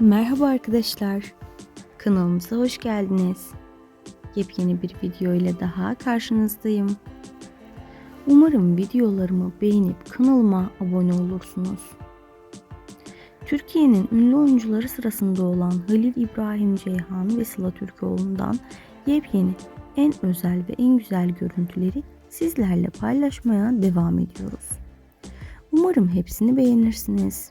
Merhaba arkadaşlar. Kanalımıza hoş geldiniz. Yepyeni bir video ile daha karşınızdayım. Umarım videolarımı beğenip kanalıma abone olursunuz. Türkiye'nin ünlü oyuncuları sırasında olan Halil İbrahim Ceyhan ve Sıla Türkoğlu'ndan yepyeni, en özel ve en güzel görüntüleri sizlerle paylaşmaya devam ediyoruz. Umarım hepsini beğenirsiniz.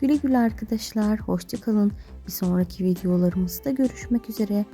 Güle güle arkadaşlar. Hoşçakalın. Bir sonraki videolarımızda görüşmek üzere.